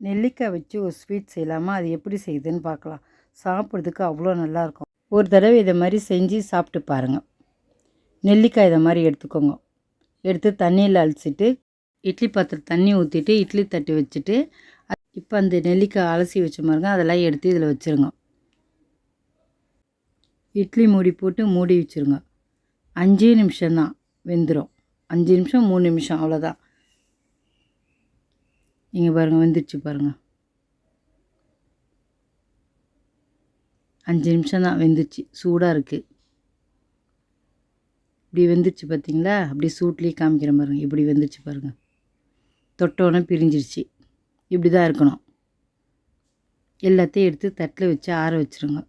நெல்லிக்காய் வச்சு ஒரு ஸ்வீட் செய்யலாமா? அது எப்படி செய்யுதுன்னு பார்க்கலாம். சாப்பிட்றதுக்கு அவ்வளோ நல்லாயிருக்கும். ஒரு தடவை இதை மாதிரி செஞ்சு சாப்பிட்டு பாருங்கள் நெல்லிக்காய் இதை மாதிரி எடுத்துக்கோங்க. எடுத்து தண்ணியில் அலசிட்டு இட்லி பாத்திரம் தண்ணி ஊற்றிட்டு இட்லி தட்டி வச்சுட்டு இப்போ அந்த நெல்லிக்காய் அலசி வச்ச மாதிரிங்க அதெல்லாம் எடுத்து இதில் வச்சுருங்க. இட்லி மூடி போட்டு மூடி வச்சுருங்க. அஞ்சே நிமிஷம்தான் வெந்துடும் அஞ்சு நிமிஷம் மூணு நிமிஷம் அவ்வளோதான். இங்கே பாருங்கள் வெந்துருச்சு பாருங்கள் அஞ்சு நிமிஷம் தான் வெந்துருச்சு சூடாக இருக்குது இப்படி வெந்துருச்சு பார்த்தீங்களா அப்படி சூட்லேயே காமிக்கிற பாருங்கள் இப்படி வெந்துருச்சு பாருங்கள் தொட்டோன்னே பிரிஞ்சிருச்சு. இப்படி தான் இருக்கணும். எல்லாத்தையும் எடுத்து தட்டில் வச்சு ஆற வச்சுருங்க.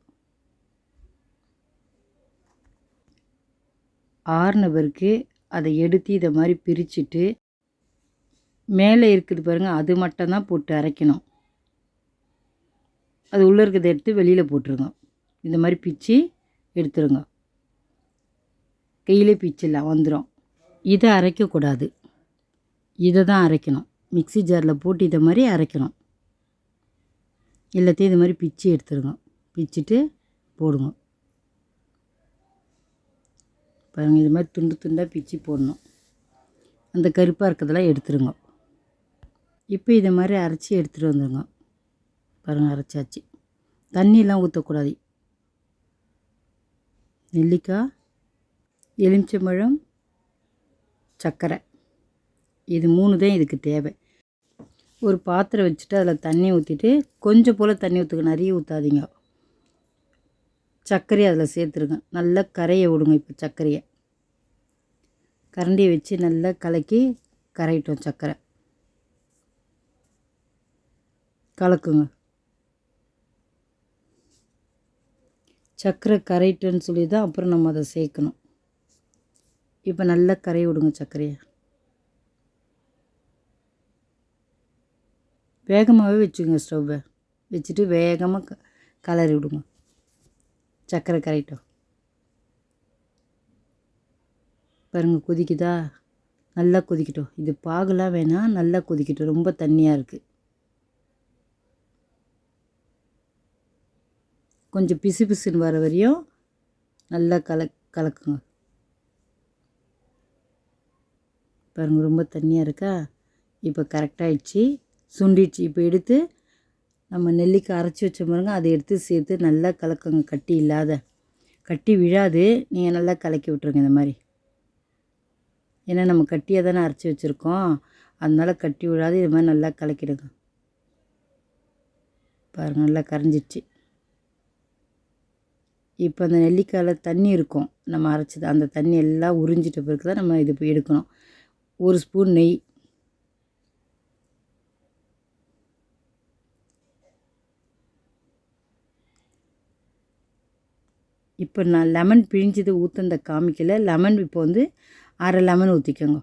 ஆறின பிறகு அதை எடுத்து இதை மாதிரி பிரிச்சுட்டு மேலே இருக்குது பாருங்கள் அது மட்டும்தான் போட்டு அரைக்கணும். அது உள்ளே இருக்கிறத எடுத்து வெளியில் போட்டுருங்க. இந்த மாதிரி பிச்சு எடுத்துருங்க. கையிலே பிச்சிடலாம் வந்துடும் இதை அரைக்கக்கூடாது இதை தான் அரைக்கணும். மிக்ஸி ஜாரில் போட்டு இதை மாதிரி அரைக்கணும். எல்லாத்தையும் இது மாதிரி பிச்சு எடுத்துருங்க. பிச்சுட்டு போடுங்க. பாருங்கள் இது மாதிரி துண்டு துண்டாக பிச்சு போடணும். அந்த கருப்பாக இருக்கிறதெல்லாம் எடுத்துருங்க. இப்போ இதை மாதிரி அரைச்சி எடுத்துகிட்டு வந்துடுங்க பாருங்கள் அரைச்சாச்சு. தண்ணியெலாம் ஊற்றக்கூடாது நெல்லிக்காய் எலுமிச்சம்பழம் சர்க்கரை. இது மூணு தான் இதுக்கு தேவை. ஒரு பாத்திரம் வச்சுட்டு அதில் தண்ணி ஊற்றிட்டு கொஞ்சம் போல் தண்ணி ஊற்றுக்க நிறைய ஊற்றாதீங்க சர்க்கரையை அதில் சேர்த்துருங்க. நல்லா கரையை விடுங்க இப்போ சர்க்கரையை. கரண்டியை வச்சு நல்லா கலக்கி கரையிட்டோம் சர்க்கரை. கலக்குங்க. சர்க்கரை கரைட்டுன்னு சொல்லி தான் அப்புறம் நம்ம அதை சேர்க்கணும். இப்போ நல்லா கரைய விடுங்க சர்க்கரையை வேகமாகவே வச்சுக்கோங்க ஸ்டவ்வை. வச்சுட்டு வேகமாக க கலரி விடுங்க. சர்க்கரை கரைட்டும் பாருங்கள் கொதிக்குதா? நல்லா கொதிக்கட்டும். இது பாகலாம் வேணால் நல்லா கொதிக்கட்டும். ரொம்ப தண்ணியாக இருக்குது கொஞ்சம் பிசு பிசுன்னு வர வரையும் நல்லா கல கலக்குங்க. பாருங்கள் ரொம்ப தண்ணியாக இருக்கா? இப்போ கரெக்டாகிடுச்சு சுண்டிடுச்சு. இப்போ எடுத்து நம்ம நெல்லிக்காய் அரைச்சி வச்ச பாருங்க அதை எடுத்து சேர்த்து நல்லா கலக்குங்க. கட்டி இல்லாத. கட்டி விழாது. நீங்கள் நல்லா கலக்கி விட்ருங்க இந்த மாதிரி. ஏன்னா நம்ம கட்டியாக தானே அரைச்சி வச்சுருக்கோம். அதனால் கட்டி விழாது. இது மாதிரி நல்லா கலக்கிடுங்க. பாருங்கள் நல்லா கரைஞ்சிடுச்சு. இப்போ அந்த நெல்லிக்காயில் தண்ணி இருக்கும். நம்ம அரைச்சது. அந்த தண்ணி எல்லாம் உறிஞ்சிட்ட பிறகு தான் நம்ம இது போய் எடுக்கணும். ஒரு ஸ்பூன் நெய். இப்போ நான் லெமன் பிழிஞ்சது ஊற்றுந்த காமிக்கல. லெமன் இப்போ வந்து அரை லெமன் ஊற்றிக்கோங்க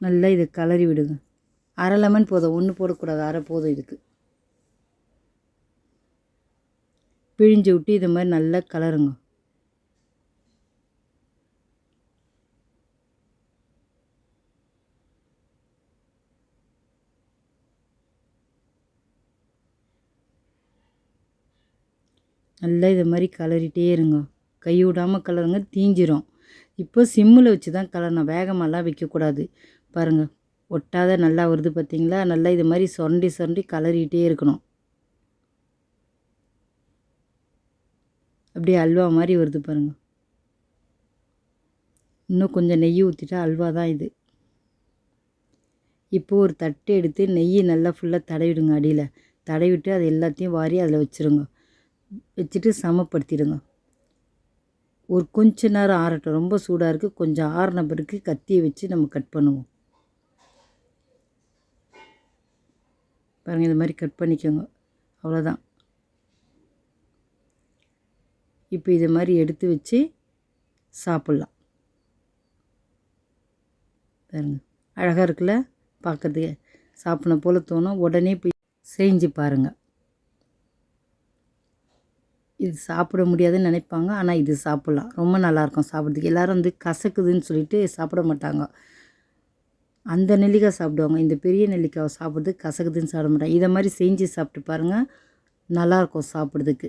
நல்லா இதை கலரி விடுங்க. அரை லெமன் போதும். ஒன்று போடக்கூடாது. அரை போதும் இதுக்கு. பிழிஞ்சு விட்டு இது மாதிரி நல்லா கலருங்க. நல்லா இது மாதிரி கலரிட்டே இருங்க. கை விடாமல் கலருங்க தீஞ்சிரும். இப்போ சிம்மில் வச்சு தான் கலரணும். வேகமெல்லாம் வைக்கக்கூடாது. பாருங்கள் ஒட்டாத நல்லா வருது பார்த்தீங்களா? நல்லா இது மாதிரி சுரண்டி சுரண்டி கலரிட்டே இருக்கணும். அப்படியே அல்வா மாதிரி வருது பாருங்கள் இன்னும் கொஞ்சம் நெய் ஊற்றிட்டா அல்வா தான் இது. இப்போ ஒரு தட்டு எடுத்து நெய் நல்லா ஃபுல்லாக தடவிடுங்க அடியில். தடவிட்டு அது எல்லாத்தையும் வாரி அதில் வச்சுருங்க. வச்சுட்டு சமப்படுத்திடுங்க. ஒரு கொஞ்ச நேரம் ஆறட்டும். ரொம்ப சூடாக இருக்குது கொஞ்சம் ஆறின பிறகு கத்தியை வச்சு நம்ம கட் பண்ணுவோம். பாருங்கள் இந்த மாதிரி கட் பண்ணிக்கோங்க. அவ்வளோதான் இப்போ இது மாதிரி எடுத்து வச்சு சாப்பிட்லாம். பாருங்க. அழகாக இருக்குல்ல? பார்க்குறதுக்கு. சாப்பிட்ன போல் தோணும். உடனே போய் செஞ்சு பாருங்கள் இது சாப்பிட முடியாதுன்னு நினைப்பாங்க. ஆனால் இது சாப்பிட்லாம். ரொம்ப நல்லாயிருக்கும் சாப்பிட்றதுக்கு. எல்லோரும் வந்து கசக்குதுன்னு சொல்லிட்டு சாப்பிட மாட்டாங்க. அந்த நெல்லிக்காய் சாப்பிடுவாங்க. இந்த பெரிய நெல்லிக்காய் சாப்பிட்றதுக்கு கசக்குதுன்னு சாப்பிட மாட்டாங்க. இதை மாதிரி செஞ்சு சாப்பிட்டு பாருங்கள் நல்லாயிருக்கும் சாப்பிட்றதுக்கு.